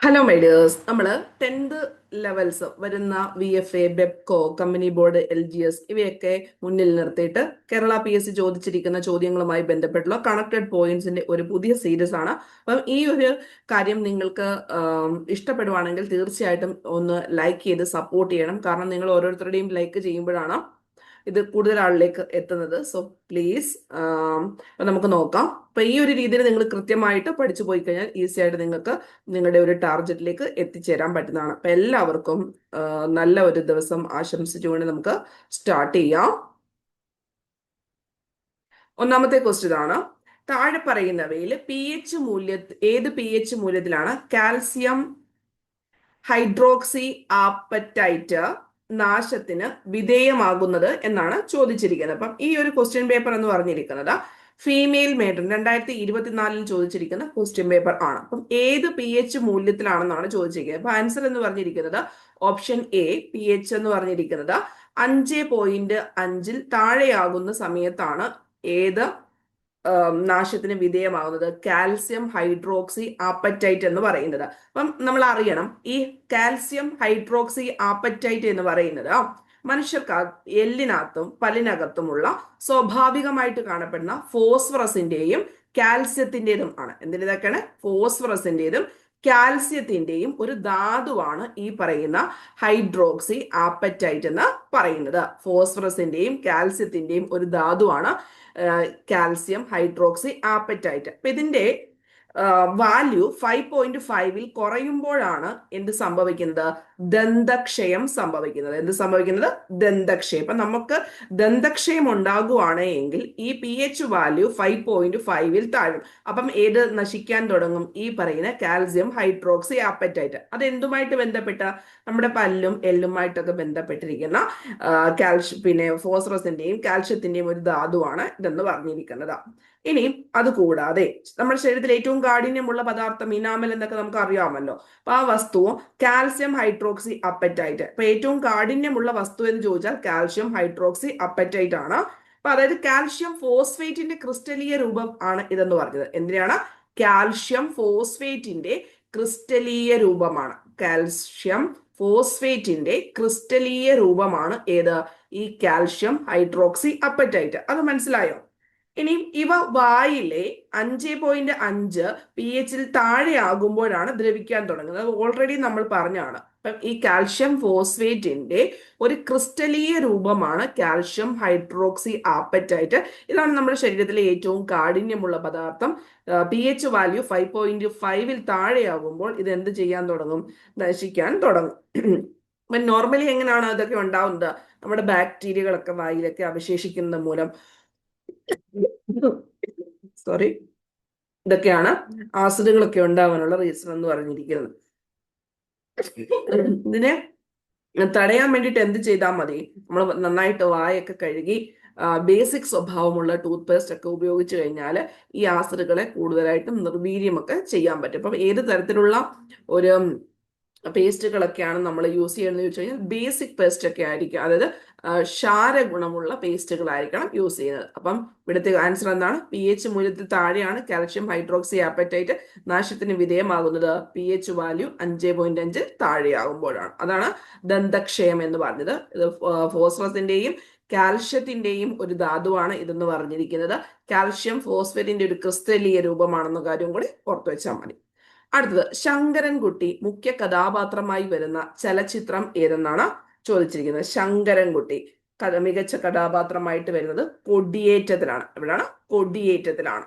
Hello my dears നമ്മൾ tenth levels വരുന്ന V F A Bevco company board L G S ഇവയൊക്കെ മുന്നിൽ നിർത്തിയിട്ട് കേരള പി എസ് സി ചോദിച്ചിരിക്കുന്ന ചോദ്യങ്ങളുമായി ബന്ധപ്പെട്ടുള്ള കണക്റ്റഡ് പോയിന്റ്സിന്റെ ഒരു പുതിയ സീരീസ് ആണ്. അപ്പം ഈ ഒരു കാര്യം നിങ്ങൾക്ക് ഇഷ്ടപ്പെടുവാണെങ്കിൽ തീർച്ചയായിട്ടും ഒന്ന് ലൈക്ക് ചെയ്ത് സപ്പോർട്ട് ചെയ്യണം. കാരണം നിങ്ങൾ ഓരോരുത്തരുടെയും ലൈക്ക് ചെയ്യുമ്പോഴാണ് ഇത് കൂടുതൽ ആളിലേക്ക് എത്തുന്നത് സോ പ്ലീസ് നമുക്ക് നോക്കാം. അപ്പൊ ഈ ഒരു രീതിയിൽ നിങ്ങൾ കൃത്യമായിട്ട് പഠിച്ചു പോയി കഴിഞ്ഞാൽ ഈസി ആയിട്ട് നിങ്ങൾക്ക് നിങ്ങളുടെ ഒരു ടാർഗറ്റിലേക്ക് എത്തിച്ചേരാൻ പറ്റുന്നതാണ്. അപ്പൊ എല്ലാവർക്കും ആ, നല്ല ഒരു ദിവസം ആശംസിച്ചുകൊണ്ട് നമുക്ക് സ്റ്റാർട്ട് ചെയ്യാം. ഒന്നാമത്തെ ക്വസ്റ്റ്യൻ ആണ് താഴെ പറയുന്നവയിൽ പി എച്ച് മൂല്യ ഏത് പി എച്ച് മൂല്യത്തിലാണ് കാൽസ്യം ഹൈഡ്രോക്സി ആപ്പറ്റൈറ്റ് നാശത്തിന് വിധേയമാകുന്നത് എന്നാണ് ചോദിച്ചിരിക്കുന്നത്. അപ്പം ഈ ഒരു ക്വസ്റ്റ്യൻ പേപ്പർ എന്ന് പറഞ്ഞിരിക്കുന്നത് ഫീമെയിൽ മേഡൻ രണ്ടായിരത്തി ഇരുപത്തിനാലിൽ ചോദിച്ചിരിക്കുന്ന ക്വസ്റ്റ്യൻ പേപ്പർ ആണ്. അപ്പം ഏത് പി എച്ച് മൂല്യത്തിലാണെന്നാണ് ചോദിച്ചിരിക്കുന്നത്. അപ്പൊ ആൻസർ എന്ന് പറഞ്ഞിരിക്കുന്നത് ഓപ്ഷൻ എ പി എച്ച് എന്ന് പറഞ്ഞിരിക്കുന്നത് അഞ്ച് പോയിന്റ് അഞ്ചിൽ താഴെയാകുന്ന സമയത്താണ് ഏത് നാശത്തിന് വിധേയമാകുന്നത് കാൽസ്യം ഹൈഡ്രോക്സി ആപ്പറ്റൈറ്റ് എന്ന് പറയുന്നത്. അപ്പം നമ്മൾ അറിയണം ഈ കാൽസ്യം ഹൈഡ്രോക്സി ആപ്പറ്റൈറ്റ് എന്ന് പറയുന്നത് മനുഷ്യർക്ക് എല്ലിനകത്തും പല്ലിനകത്തുമുള്ള സ്വാഭാവികമായിട്ട് കാണപ്പെടുന്ന ഫോസ്ഫറസിന്റെയും കാൽസ്യത്തിന്റെതും ആണ്. എന്തിനൊക്കെയാണ് ഫോസ്ഫറസിന്റേതും കാൽസ്യത്തിന്റെയും ഒരു ധാതുവാണ് ഈ പറയുന്ന ഹൈഡ്രോക്സി ആപ്പറ്റൈറ്റ് എന്ന് പറയുന്നത്. ഫോസ്ഫറസിന്റെയും കാൽസ്യത്തിന്റെയും ഒരു ധാതുവാണ് കാൽസ്യം ഹൈഡ്രോക്സി ആപ്പറ്റൈറ്റ്. അപ്പൊ ഇതിന്റെ വാല്യൂ ഫൈവ് പോയിന്റ് ഫൈവിൽ കുറയുമ്പോഴാണ് എന്ത് സംഭവിക്കുന്നത്? ദന്തക്ഷയം സംഭവിക്കുന്നത്. എന്ത് സംഭവിക്കുന്നത്? ദന്തക്ഷയം. ഇപ്പൊ നമുക്ക് ദന്തക്ഷയം ഉണ്ടാകുവാണ് എങ്കിൽ ഈ P H value five point ഫൈവിൽ താഴും. അപ്പം ഏത് നശിക്കാൻ തുടങ്ങും? ഈ പറയുന്ന കാൽസ്യം ഹൈഡ്രോക്സി ആപ്പറ്റൈറ്റ് അത് എന്തുമായിട്ട് ബന്ധപ്പെട്ട? നമ്മുടെ പല്ലും എല്ലുമായിട്ടൊക്കെ ബന്ധപ്പെട്ടിരിക്കുന്ന കാൽഷ്യ പിന്നെ ഫോസ്ഫറസിന്റെയും കാൽഷ്യത്തിന്റെയും ഒരു ധാതുവാണ് ഇതെന്ന് പറഞ്ഞിരിക്കുന്നത്. ഇനി അത് കൂടാതെ നമ്മുടെ ശരീരത്തിൽ ഏറ്റവും കാഠിന്യമുള്ള പദാർത്ഥം ഇനാമൽ എന്നൊക്കെ നമുക്ക് അറിയാമല്ലോ അപ്പൊ ആ വസ്തു കാൽസ്യം ഹൈഡ്രോക്സി അപ്പറ്റൈറ്റ്. അപ്പൊ ഏറ്റവും കാഠിന്യമുള്ള വസ്തു എന്ന് ചോദിച്ചാൽ കാൽഷ്യം ഹൈഡ്രോക്സി അപ്പറ്റൈറ്റ് ആണ്. അപ്പൊ അതായത് കാൽഷ്യം ഫോസ്ഫേറ്റിന്റെ ക്രിസ്റ്റലീയ രൂപം ആണ് ഇതെന്ന് പറഞ്ഞത്. എന്തിനാണ് കാൽഷ്യം ഫോസ്ഫേറ്റിന്റെ ക്രിസ്റ്റലീയ രൂപമാണ്. കാൽഷ്യം ഫോസ്ഫേറ്റിന്റെ ക്രിസ്റ്റലീയ രൂപമാണ് ഏത്? ഈ കാൽഷ്യം ഹൈഡ്രോക്സി അപ്പറ്റൈറ്റ്. അത് മനസ്സിലായോ? ഇനി ഇവ വായിലെ അഞ്ച് പോയിന്റ് അഞ്ച് പി എച്ചിൽ താഴെയാകുമ്പോഴാണ് ദ്രവിക്കാൻ തുടങ്ങുന്നത്. ഓൾറെഡി നമ്മൾ പറഞ്ഞാണ് അപ്പം ഈ കാൽഷ്യം ഫോസ്ഫേറ്റിന്റെ ഒരു ക്രിസ്റ്റലീയ രൂപമാണ് കാൽഷ്യം ഹൈഡ്രോക്സി ആപ്പറ്റൈറ്റ് ഇതാണ് നമ്മുടെ ശരീരത്തിലെ ഏറ്റവും കാഠിന്യമുള്ള പദാർത്ഥം. P H value five point ഫൈവിൽ താഴെയാകുമ്പോൾ ഇത് എന്ത് ചെയ്യാൻ തുടങ്ങും? നശിക്കാൻ തുടങ്ങും. അപ്പം നോർമലി എങ്ങനെയാണ് ഇതൊക്കെ ഉണ്ടാവുന്നത്? നമ്മുടെ ബാക്ടീരിയകളൊക്കെ വായിലൊക്കെ അവശേഷിക്കുന്നത് മൂലം. സോറി ഇതൊക്കെയാണ് ആസിഡുകളൊക്കെ ഉണ്ടാവാനുള്ള റീസൺ എന്ന് പറഞ്ഞിരിക്കുന്നത്. ഇതിനെ തടയാൻ വേണ്ടിയിട്ട് എന്ത് ചെയ്താൽ മതി? നമ്മൾ നന്നായിട്ട് വായൊക്കെ കഴുകി ബേസിക് സ്വഭാവമുള്ള ടൂത്ത് പേസ്റ്റ് ഒക്കെ ഉപയോഗിച്ച് കഴിഞ്ഞാൽ ഈ ആസിഡുകളെ കൂടുതലായിട്ടും നിർവീര്യമൊക്കെ ചെയ്യാൻ പറ്റും. അപ്പം ഏത് തരത്തിലുള്ള ഒരു പേസ്റ്റുകളൊക്കെയാണ് നമ്മൾ യൂസ് ചെയ്യുന്നത് ചോദിച്ചു കഴിഞ്ഞാൽ ബേസിക് പേസ്റ്റ് ഒക്കെ ആയിരിക്കും. അതായത് ആ, ക്ഷാര ഗുണമുള്ള പേസ്റ്റുകളായിരിക്കണം യൂസ് ചെയ്യുന്നത്. അപ്പം ഇവിടുത്തെ ആൻസർ എന്താണ്? പി എച്ച് മൂല്യത്തിൽ താഴെയാണ് കാൽഷ്യം ഹൈഡ്രോക്സി ആപ്പറ്റൈറ്റ് നാശത്തിന് വിധേയമാകുന്നത്. പി എച്ച് വാല്യൂ അഞ്ച് പോയിന്റ് അഞ്ച് താഴെയാകുമ്പോഴാണ്. അതാണ് ദന്തക്ഷയം എന്ന് പറഞ്ഞത്. ഇത് ഫോസ്ഫറസിന്റെയും കാൽഷ്യത്തിന്റെയും ഒരു ധാതുവാണ് ഇതെന്ന് പറഞ്ഞിരിക്കുന്നത്. കാൽഷ്യം ഫോസ്ഫേറ്റിന്റെ ഒരു ക്രിസ്റ്റലീയ രൂപമാണെന്ന കാര്യം കൂടി ഓർത്തു വെച്ചാൽ മതി. അടുത്തത് ശങ്കരൻകുട്ടി മുഖ്യ കഥാപാത്രമായി വരുന്ന ചലച്ചിത്രം ഏതെന്നാണ്? ചോദിച്ചിരിക്കുന്നത്. ശങ്കരൻകുട്ടി കഥ മികച്ച കഥാപാത്രമായിട്ട് വരുന്നത് കൊടിയേറ്റത്തിലാണ്. എവിടെയാണ്? കൊടിയേറ്റത്തിലാണ്.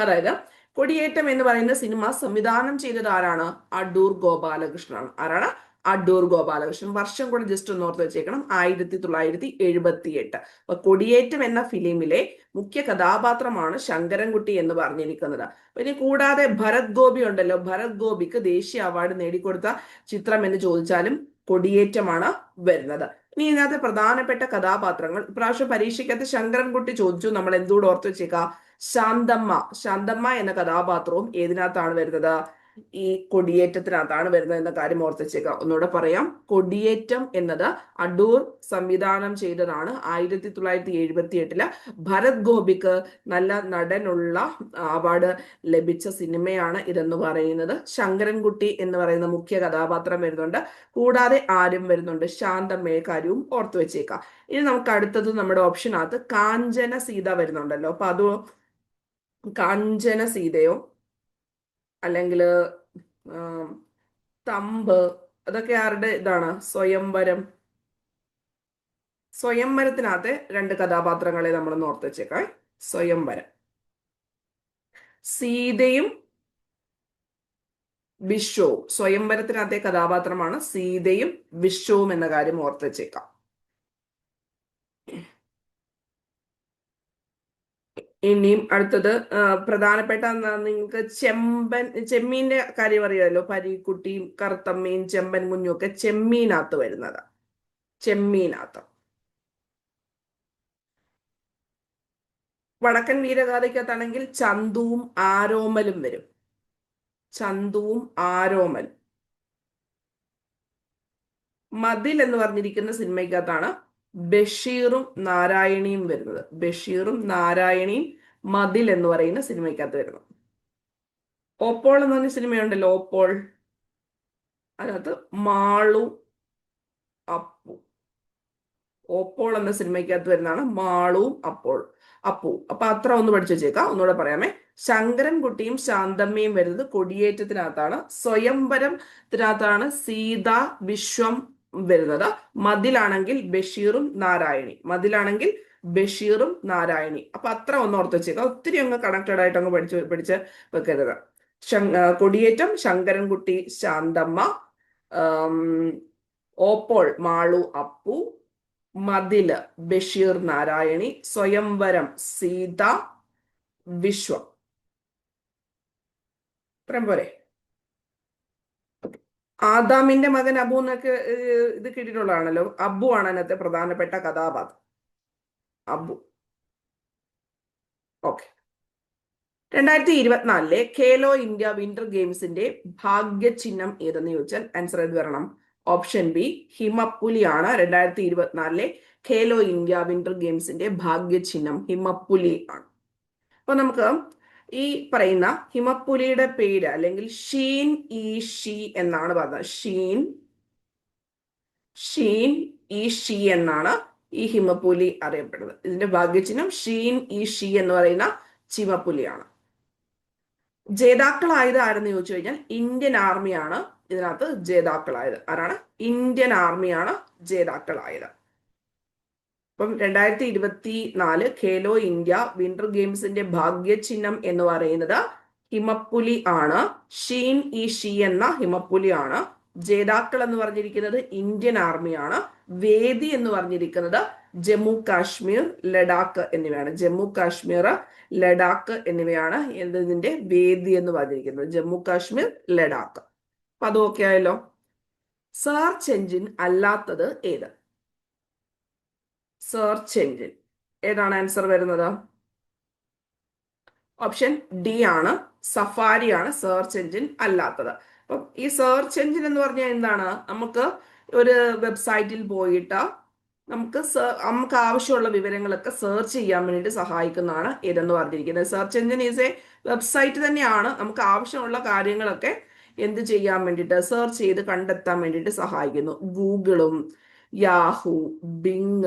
അതായത് കൊടിയേറ്റം എന്ന് പറയുന്ന സിനിമ സംവിധാനം ചെയ്തത് ആരാണ്? അടൂർ ഗോപാലകൃഷ്ണനാണ്. ആരാണ്? അടൂർ ഗോപാലകൃഷ്ണൻ. വർഷം കൂടെ ജസ്റ്റ് ഒന്ന് ഓർത്ത് വെച്ചേക്കണം. ആയിരത്തി തൊള്ളായിരത്തി എഴുപത്തി എട്ട് അപ്പൊ കൊടിയേറ്റം എന്ന ഫിലിമിലെ മുഖ്യ കഥാപാത്രമാണ് ശങ്കരൻകുട്ടി എന്ന് പറഞ്ഞിരിക്കുന്നത്. ഇനി കൂടാതെ ഭരത് ഗോപി ഉണ്ടല്ലോ. ഭരത് ഗോപിക്ക് ദേശീയ അവാർഡ് നേടിക്കൊടുത്ത ചിത്രം എന്ന് ചോദിച്ചാലും കൊടിയേറ്റമാണ് വരുന്നത്. ഇനി ഇതിനകത്ത് പ്രധാനപ്പെട്ട കഥാപാത്രങ്ങൾ. ഇപ്രാവശ്യം പരീക്ഷയ്ക്കകത്ത് ശങ്കരൻകുട്ടി ചോദിച്ചു നമ്മൾ എന്തുകൂടെ ഓർത്തു വെച്ചേക്കാം? ശാന്തമ്മ. ശാന്തമ്മ എന്ന കഥാപാത്രവും ഏതിനകത്താണ് വരുന്നത്? ഈ കൊടിയേറ്റത്തിന് അതാണ് വരുന്നത് എന്ന കാര്യം ഓർത്തിച്ചേക്കാം. ഒന്നുകൂടെ പറയാം. കൊടിയേറ്റം എന്നത് അടൂർ സംവിധാനം ചെയ്തതാണ് ആയിരത്തി തൊള്ളായിരത്തി എഴുപത്തി എട്ടിൽ ഭരത് ഗോപിക്ക് നല്ല നടനുള്ള അവാർഡ് ലഭിച്ച സിനിമയാണ് ഇതെന്ന് പറയുന്നത്. ശങ്കരൻകുട്ടി എന്ന് പറയുന്ന മുഖ്യ കഥാപാത്രം വരുന്നുണ്ട്. കൂടാതെ ആരും വരുന്നുണ്ട്. ശാന്തമ്മയെ കാര്യവും ഓർത്തു വെച്ചേക്കാം. ഇനി നമുക്ക് അടുത്തത് നമ്മുടെ ഓപ്ഷനകത്ത് കാഞ്ചന സീത വരുന്നുണ്ടല്ലോ. അപ്പൊ അത് കാഞ്ചന സീതയോ അല്ലെങ്കിൽ തമ്പ് അതൊക്കെ ആരുടെ ഇതാണ്? സ്വയംവരം. സ്വയംവരത്തിനകത്തെ രണ്ട് കഥാപാത്രങ്ങളെ നമ്മൾ ഓർത്ത് വെച്ചേക്കാം സ്വയംവരം. സീതയും വിശ്വവും. സ്വയംവരത്തിനകത്തെ കഥാപാത്രമാണ് സീതയും വിശ്വവും എന്ന കാര്യം ഓർത്ത് വെച്ചേക്കാം ഇനിയും അടുത്തത് പ്രധാനപ്പെട്ട നിങ്ങൾക്ക് ചെമ്പൻ ചെമ്മീന്റെ കാര്യം അറിയാമല്ലോ പരീക്കുട്ടിയും കറുത്തമ്മയും ചെമ്പൻ കുഞ്ഞും ഒക്കെ ചെമ്മീനകത്ത് വരുന്നതാ. ചെമ്മീനകത്ത്. വടക്കൻ വീരഗാഥയ്ക്കകത്താണെങ്കിൽ ചന്തുവും ആരോമലും വരും. ചന്തുവും ആരോമലും. മതിൽ എന്ന് പറഞ്ഞിരിക്കുന്ന സിനിമയ്ക്കകത്താണ് ബഷീറും നാരായണിയും വരുന്നത്. ബഷീറും നാരായണിയും മതിൽ എന്ന് പറയുന്ന സിനിമയ്ക്കകത്ത് വരുന്നു ഓപ്പോൾ എന്ന് പറഞ്ഞ സിനിമയുണ്ടല്ലോ ഓപ്പോൾ അതിനകത്ത് മാളു അപ്പു. ഓപ്പോൾ എന്ന സിനിമയ്ക്കകത്ത് വരുന്നതാണ് മാളുവും അപ്പോൾ അപ്പു. അപ്പൊ അത്ര ഒന്ന് പഠിച്ചു വെച്ചേക്കാം ഒന്നുകൂടെ പറയാമേ. ശങ്കരൻകുട്ടിയും ശാന്തമ്മയും വരുന്നത് കൊടിയേറ്റത്തിനകത്താണ്. സ്വയംവരത്തിനകത്താണ് സീത വിശ്വം വരുന്നത്. മതിലാണെങ്കിൽ ബഷീറും നാരായണി. മതിലാണെങ്കിൽ ബഷീറും നാരായണി. അപ്പൊ അത്ര ഒന്ന് ഓർത്ത് വെച്ചേക്കാം. ഒത്തിരി അങ്ങ് കണക്റ്റഡ് ആയിട്ട് അങ്ങ് പഠിച്ച് പഠിച്ച് വെക്കരുത്. കൊടിയേറ്റം ശങ്കരൻകുട്ടി ശാന്തമ്മ ഓപ്പോൾ മാളു അപ്പു മതിൽ ബഷീർ നാരായണി സ്വയംവരം സീത വിശ്വം. ഇത്രയും പോരെ. ആദാമിന്റെ മകൻ അബു എന്നൊക്കെ ഇത് കിട്ടിയിട്ടുള്ളതാണല്ലോ അബു ആണ് അതിനകത്തെ പ്രധാനപ്പെട്ട കഥാപാത്രം. അബു. ഓക്കെ. രണ്ടായിരത്തി ഇരുപത്തിനാലിലെ ഖേലോ ഇന്ത്യ വിന്റർ ഗെയിംസിന്റെ ഭാഗ്യചിഹ്നം ഏതെന്ന് ചോദിച്ചാൽ ആൻസർ ഏത് വരണം? ഓപ്ഷൻ ബി ഹിമപ്പുലിയാണ്. രണ്ടായിരത്തി ഇരുപത്തിനാലിലെ ഖേലോ ഇന്ത്യ വിന്റർ ഗെയിംസിന്റെ ഭാഗ്യചിഹ്നം ഹിമപ്പുലി ആണ്. അപ്പൊ നമുക്ക് ഈ പറയുന്ന ഹിമപ്പുലിയുടെ പേര് അല്ലെങ്കിൽ ഷീൻ ഈ ഷീ എന്നാണ് പറഞ്ഞത്. ഷീൻ ഷീൻ ഈ ഷീ എന്നാണ് ഈ ഹിമപ്പുലി അറിയപ്പെടുന്നത്. ഇതിന്റെ ഭാഗ്യചിഹ്നം ഷീൻ ഈ ഷീ എന്ന് പറയുന്ന ചിമപ്പുലിയാണ്. ജേതാക്കളായത് ആരെന്ന് ചോദിച്ചു കഴിഞ്ഞാൽ ഇന്ത്യൻ ആർമിയാണ് ഇതിനകത്ത് ജേതാക്കളായത്. ആരാണ്? ഇന്ത്യൻ ആർമിയാണ് ജേതാക്കളായത്. അപ്പം രണ്ടായിരത്തി ഇരുപത്തി നാല് ഖേലോ ഇന്ത്യ വിന്റർ ഗെയിംസിന്റെ ഭാഗ്യചിഹ്നം എന്ന് പറയുന്നത് ഹിമപ്പുലി ആണ്. ഷീൻ ഇ ഷീ എന്ന ഹിമപ്പുലി ആണ് ജേതാക്കൾ എന്ന് പറഞ്ഞിരിക്കുന്നത് ഇന്ത്യൻ ആർമിയാണ് വേദി എന്ന് പറഞ്ഞിരിക്കുന്നത് ജമ്മു കാശ്മീർ ലഡാക്ക് എന്നിവയാണ്. ജമ്മു കാശ്മീർ ലഡാക്ക് എന്നിവയാണ് ഇതിന്റെ വേദി എന്ന് പറഞ്ഞിരിക്കുന്നത്. ജമ്മു കാശ്മീർ ലഡാക്ക്. അപ്പൊ അത് ഓക്കെ ആയല്ലോ. സെർച്ച് എഞ്ചിൻ അല്ലാത്തത് ഏത്? സെർച്ച് എഞ്ചിൻ ഏതാണ് ആൻസർ വരുന്നത്? ഓപ്ഷൻ ഡി ആണ്. സഫാരി ആണ് സെർച്ച് എഞ്ചിൻ അല്ലാത്തത്. അപ്പം ഈ സെർച്ച് എഞ്ചിൻ എന്ന് പറഞ്ഞാൽ എന്താണ്? നമുക്ക് ഒരു വെബ്സൈറ്റിൽ പോയിട്ട് നമുക്ക് നമുക്ക് ആവശ്യമുള്ള വിവരങ്ങളൊക്കെ സെർച്ച് ചെയ്യാൻ വേണ്ടിയിട്ട് സഹായിക്കുന്നതാണ് ഇതെന്ന് പറഞ്ഞിരിക്കുന്നത്. Search engine is a website തന്നെയാണ്. നമുക്ക് ആവശ്യമുള്ള കാര്യങ്ങളൊക്കെ എന്ത് ചെയ്യാൻ വേണ്ടിയിട്ട് സെർച്ച് ചെയ്ത് കണ്ടെത്താൻ വേണ്ടിയിട്ട് സഹായിക്കുന്നു. ഗൂഗിളും യാഹു ബിങ്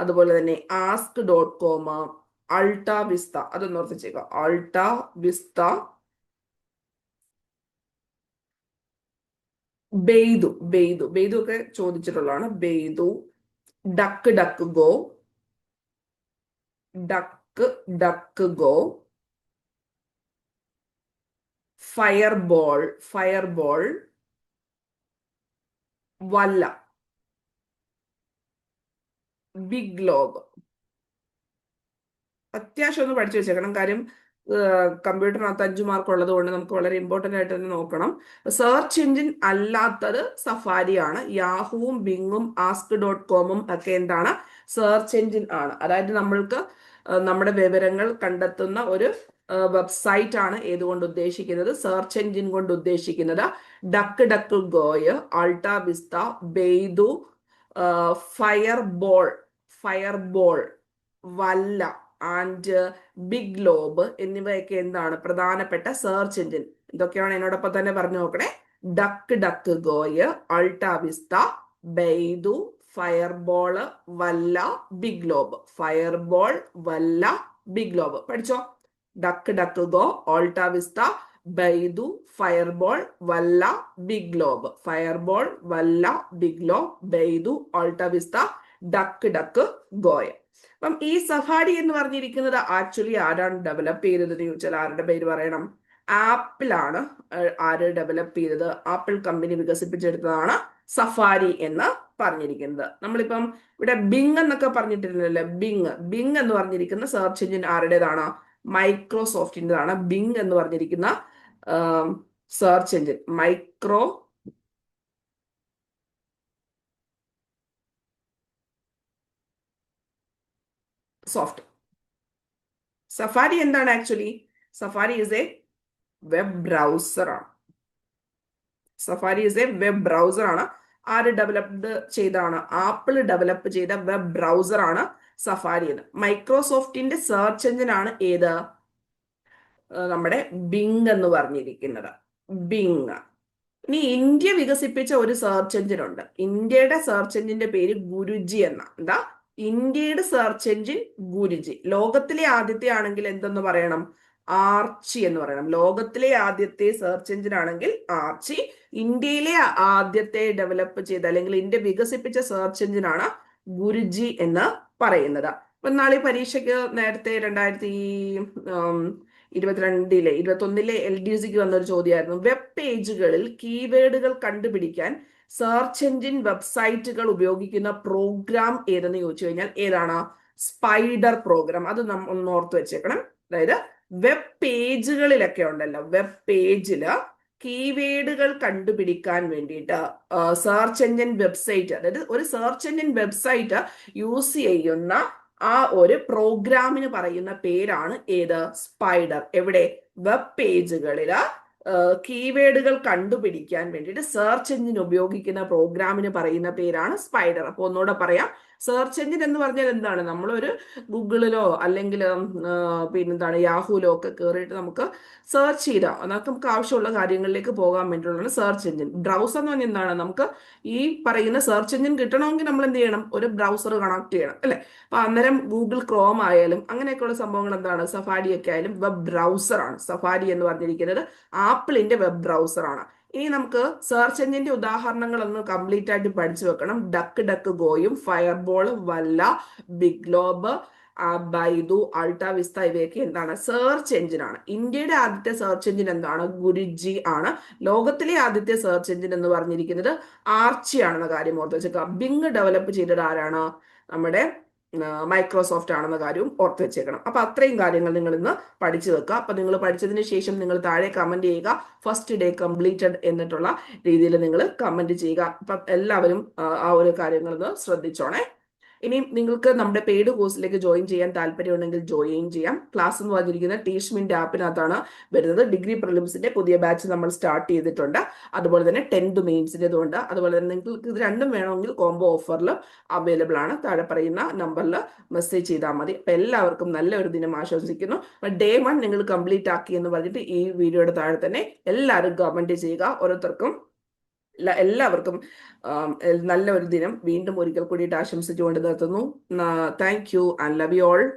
അതുപോലെ തന്നെ ask dot com AltaVista അതൊന്ന് ഓർത്തിച്ചേക്ക AltaVista Baidu Baidu Baidu ഒക്കെ ചോദിച്ചിട്ടുള്ളതാണ്. Baidu DuckDuckGo DuckDuckGo Fireball Fireball Walla Biglobe അത്യാവശ്യം ഒന്ന് പഠിച്ചു വെച്ചേക്കണം. കാര്യം കമ്പ്യൂട്ടറിനകത്ത് അഞ്ചു മാർക്ക് ഉള്ളത് കൊണ്ട് നമുക്ക് വളരെ ഇമ്പോർട്ടന്റ് ആയിട്ട് തന്നെ നോക്കണം. സെർച്ച് എഞ്ചിൻ അല്ലാത്തത് സഫാരിയാണ് യാഹുവും ബിങ്ങും ആസ്ക് ഡോട്ട് കോമും ഒക്കെ എന്താണ്? സെർച്ച് എഞ്ചിൻ ആണ്. അതായത് നമ്മൾക്ക് നമ്മുടെ വിവരങ്ങൾ കണ്ടെത്തുന്ന ഒരു വെബ്സൈറ്റ് ആണ് ഏതുകൊണ്ട് ഉദ്ദേശിക്കുന്നത്? സെർച്ച് എഞ്ചിൻ കൊണ്ട് ഉദ്ദേശിക്കുന്നത് DuckDuckGo AltaVista Baidu Fireball Fireball Walla and Biglobe എന്നിവയൊക്കെ എന്താണ് പ്രധാനപ്പെട്ട സെർച്ച് എഞ്ചിൻ ഇതൊക്കെയാണ് എന്നോടൊപ്പം തന്നെ പറഞ്ഞു നോക്കണേ. DuckDuckGo AltaVista Baidu Fireball Walla Biglobe. Fireball Walla Biglobe. പഠിച്ചോ? DuckDuckGo AltaVista Baidu Fireball Walla Biglobe. Fireball Walla Biglobe Baidu AltaVista DuckDuckGo അപ്പം ഈ സഫാരി എന്ന് പറഞ്ഞിരിക്കുന്നത് ആക്ച്വലി ആരാണ് ഡെവലപ്പ് ചെയ്തത് എന്ന് ചോദിച്ചാൽ ആരുടെ പേര് പറയണം? ആപ്പിളാണ് ആര് ഡെവലപ്പ് ചെയ്തത്? ആപ്പിൾ കമ്പനി വികസിപ്പിച്ചെടുത്തതാണ് സഫാരി എന്ന് പറഞ്ഞിരിക്കുന്നത്. നമ്മളിപ്പം ഇവിടെ ബിങ് എന്നൊക്കെ പറഞ്ഞിട്ടില്ലല്ലോ ബിങ് ബിങ് എന്ന് പറഞ്ഞിരിക്കുന്ന സെർച്ച് എഞ്ചിൻ ആരുടേതാണ്? മൈക്രോസോഫ്റ്റിന്റെതാണ് ബിങ് എന്ന് പറഞ്ഞിരിക്കുന്ന search engine Microsoft Safari എന്താണ് actually Safari is a web browser ആണ്. Safari is a web browser ആണ്. ആര് ഡെവലപ്ഡ് ചെയ്താണ് ആപ്പിൾ ഡെവലപ്പ് ചെയ്ത വെബ് ബ്രൗസർ ആണ് സഫാരി എന്ന്. മൈക്രോസോഫ്റ്റിന്റെ സെർച്ച് എഞ്ചിൻ ആണ് ഏത്? നമ്മുടെ ബിങ് എന്ന് പറഞ്ഞിരിക്കുന്നത്. ബിങ് ഇനി ഇന്ത്യ വികസിപ്പിച്ച ഒരു സെർച്ച് എഞ്ചിൻ ഉണ്ട്. ഇന്ത്യയുടെ സെർച്ച് എഞ്ചിന്റെ പേര് ഗുരുജി എന്ന. എന്താ? ഇന്ത്യയുടെ സെർച്ച് എഞ്ചിൻ ഗുരുജി. ലോകത്തിലെ ആദ്യത്തെ ആണെങ്കിൽ എന്തെന്ന് പറയണം? ആർച്ചി എന്ന് പറയണം. ലോകത്തിലെ ആദ്യത്തെ സെർച്ച് എഞ്ചിൻ ആണെങ്കിൽ ആർച്ചി. ഇന്ത്യയിലെ ആദ്യത്തെ ഡെവലപ്പ് ചെയ്ത അല്ലെങ്കിൽ ഇന്ത്യ വികസിപ്പിച്ച സെർച്ച് എഞ്ചിൻ ആണ് ഗുരുജി എന്ന് പറയുന്നത്. അപ്പൊ നാളെ പരീക്ഷയ്ക്ക് നേരത്തെ രണ്ടായിരത്തി ഇരുപത്തിരണ്ടിലെ ഇരുപത്തൊന്നിലെ എൽ ഡി സിക്ക് വന്നൊരു ചോദ്യമായിരുന്നു. വെബ് പേജുകളിൽ കീവേഡുകൾ കണ്ടുപിടിക്കാൻ സെർച്ച് എഞ്ചിൻ വെബ്സൈറ്റുകൾ ഉപയോഗിക്കുന്ന പ്രോഗ്രാം ഏതെന്ന് ചോദിച്ചു കഴിഞ്ഞാൽ ഏതാണ്? സ്പൈഡർ പ്രോഗ്രാം അത് നമ്മൾ ഒന്ന് ഓർത്ത് വെച്ചേക്കണം. അതായത് വെബ് പേജുകളിലൊക്കെ ഉണ്ടല്ലോ. വെബ് പേജിൽ കീവേഡുകൾ കണ്ടുപിടിക്കാൻ വേണ്ടിയിട്ട് സെർച്ച് എഞ്ചിൻ വെബ്സൈറ്റ് അതായത് ഒരു സെർച്ച് എഞ്ചിൻ വെബ്സൈറ്റ് യൂസ് ചെയ്യുന്ന ആ ഒരു പ്രോഗ്രാമിന് പറയുന്ന പേരാണ് ഏത്? സ്പൈഡർ എവിടെ? വെബ് പേജുകളിൽ കീവേഡുകൾ കണ്ടുപിടിക്കാൻ വേണ്ടിയിട്ട് സെർച്ച് എഞ്ചിൻ ഉപയോഗിക്കുന്ന പ്രോഗ്രാമിന് പറയുന്ന പേരാണ് സ്പൈഡർ അപ്പോൾ ഒന്നുകൂടെ പറയാം. സെർച്ച് എഞ്ചിൻ എന്ന് പറഞ്ഞാൽ എന്താണ്? നമ്മളൊരു ഗൂഗിളിലോ അല്ലെങ്കിൽ പിന്നെന്താണ് യാഹുലോ ഒക്കെ കയറിയിട്ട് നമുക്ക് സെർച്ച് ചെയ്താൽ അതൊക്കെ നമുക്ക് ആവശ്യമുള്ള കാര്യങ്ങളിലേക്ക് പോകാൻ വേണ്ടിയിട്ടുള്ളതാണ് സെർച്ച് എഞ്ചിൻ ബ്രൗസർ എന്ന് പറഞ്ഞാൽ എന്താണ്? നമുക്ക് ഈ പറയുന്ന സെർച്ച് എഞ്ചിൻ കിട്ടണമെങ്കിൽ നമ്മൾ എന്ത് ചെയ്യണം? ഒരു ബ്രൗസർ കണക്ട് ചെയ്യണം അല്ലെ? അപ്പൊ അന്നേരം ഗൂഗിൾ ക്രോം ആയാലും അങ്ങനെയൊക്കെയുള്ള സംഭവങ്ങൾ എന്താണ്? സഫാരി ഒക്കെ ആയാലും വെബ് ബ്രൗസർ ആണ്. സഫാരി എന്ന് പറഞ്ഞിരിക്കുന്നത് ആപ്പിളിന്റെ വെബ് ബ്രൗസർ ആണ്. ഇനി നമുക്ക് സെർച്ച് എഞ്ചിന്റെ ഉദാഹരണങ്ങൾ ഒന്ന് കംപ്ലീറ്റ് ആയിട്ട് പഠിച്ചു വെക്കണം. ഡക്ക് ഡക്ക് ഗോയും Fireball Walla big globe Baidu അൾട്ടാ Vista ഇവയൊക്കെ എന്താണ്? സെർച്ച് എഞ്ചിൻ ആണ്. ഇന്ത്യയുടെ ആദ്യത്തെ സെർച്ച് എഞ്ചിൻ എന്താണ്? ഗുരുജി ആണ്. ലോകത്തിലെ ആദ്യത്തെ സെർച്ച് എഞ്ചിൻ എന്ന് പറഞ്ഞിരിക്കുന്നത് ആർച്ചി ആണെന്ന കാര്യം ഓർത്ത് വെച്ചേക്കുക. ബിങ് ഡെവലപ്പ് ചെയ്തത് ആരാണ്? നമ്മുടെ മൈക്രോസോഫ്റ്റ് ആണെന്ന കാര്യവും ഓർത്ത് വെച്ചേക്കണം. അപ്പൊ അത്രയും കാര്യങ്ങൾ നിങ്ങൾ ഇന്ന് പഠിച്ചു വെക്കുക. അപ്പൊ നിങ്ങൾ പഠിച്ചതിന് ശേഷം നിങ്ങൾ താഴെ കമന്റ് ചെയ്യുക. ഫസ്റ്റ് ഡേ കംപ്ലീറ്റഡ് എന്നിട്ടുള്ള രീതിയിൽ നിങ്ങൾ കമന്റ് ചെയ്യുക. അപ്പൊ എല്ലാവരും ആ ഒരു കാര്യങ്ങൾ ശ്രദ്ധിച്ചോണേ. ഇനി നിങ്ങൾക്ക് നമ്മുടെ പെയ്ഡ് കോഴ്സിലേക്ക് ജോയിൻ ചെയ്യാൻ താല്പര്യമുണ്ടെങ്കിൽ ജോയിൻ ചെയ്യാം. ക്ലാസ് എന്ന് പറഞ്ഞിരിക്കുന്ന ടീഷ്മിന്റെ ആപ്പിനകത്താണ് വരുന്നത്. ഡിഗ്രി പ്രിലിംസിന്റെ പുതിയ ബാച്ച് നമ്മൾ സ്റ്റാർട്ട് ചെയ്തിട്ടുണ്ട്. അതുപോലെ തന്നെ ടെൻത്ത് മെയിൻസിന്റെതുണ്ട് അതുപോലെ തന്നെ നിങ്ങൾക്ക് ഇത് രണ്ടും വേണമെങ്കിൽ കോംബോ ഓഫറിൽ അവൈലബിൾ ആണ്. താഴെ പറയുന്ന നമ്പറിൽ മെസ്സേജ് ചെയ്താൽ മതി. അപ്പം എല്ലാവർക്കും നല്ലൊരു ദിനം ആശംസിക്കുന്നു. ഡേ വൺ നിങ്ങൾ കംപ്ലീറ്റ് ആക്കി എന്ന് പറഞ്ഞിട്ട് ഈ വീഡിയോയുടെ താഴെ തന്നെ എല്ലാവരും കമന്റ് ചെയ്യുക. ഓരോരുത്തർക്കും എല്ലാവർക്കും നല്ല ഒരു ദിനം. വീണ്ടും ഒരിക്കൽ കൂടിയിട്ട് ആശംസിച്ചുകൊണ്ട് നിർത്തുന്നു. Thank you. And love you all